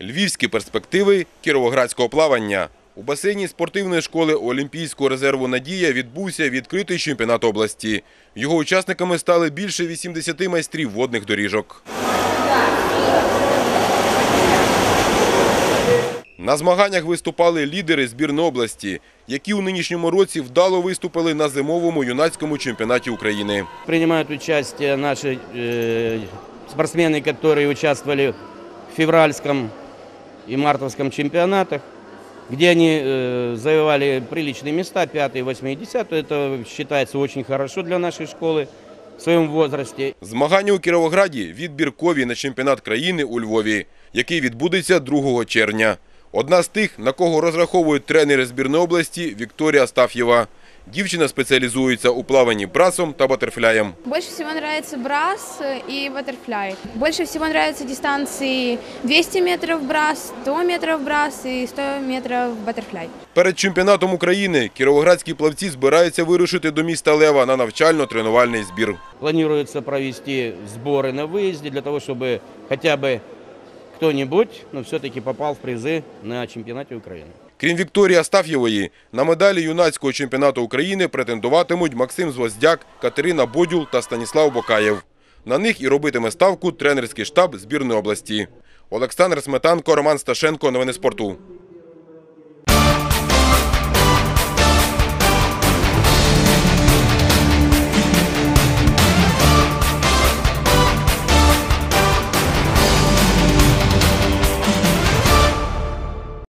Львівські перспективи кіровоградського плавання. У басейні спортивної школи Олімпійського резерву «Надія» відбувся відкритий чемпіонат області. Його учасниками стали більше 80 майстрів водних доріжок. На змаганнях виступали лідери збірної області, які у нинішньому році вдало виступили на зимовому юнацькому чемпіонаті України. Принимают участие наши э, спортсмены, которые участвовали в февральском и мартовском чемпионатах, где они э, завоевали приличные места, 5, 8 и 10. Это считается очень хорошо для нашей школы в своем возрасте. Змагання у Кіровограді відбіркові на чемпіонат країни у Львові, який відбудеться 2 червня. Одна з тих, на кого розраховують тренери збірної області Вікторія Астаф'єва. Дівчина спеціалізується у плаванні брасом та батерфляєм. Больше всего нравится брас и баттерфляй. Больше всего нравятся дистанции 200 метров брас, 100 метров брас и 100 метров баттерфляй. Перед чемпіонатом України кіровоградські плавці збираються вирушити до міста Лева на навчально-тренувальний збір. Планируется провести сборы на выезде для того, чтобы хотя бы кто-нибудь, но все-таки попал в призы на чемпионате Украины. Крім Вікторії Астаф'євої, на медалі юнацького чемпіонату України претендуватимуть Максим Звоздяк, Катерина Бодюл та Станіслав Бокаєв. На них і робитиме ставку тренерський штаб збірної області. Олександр Сметанко, Роман Сташенко. Новини спорту.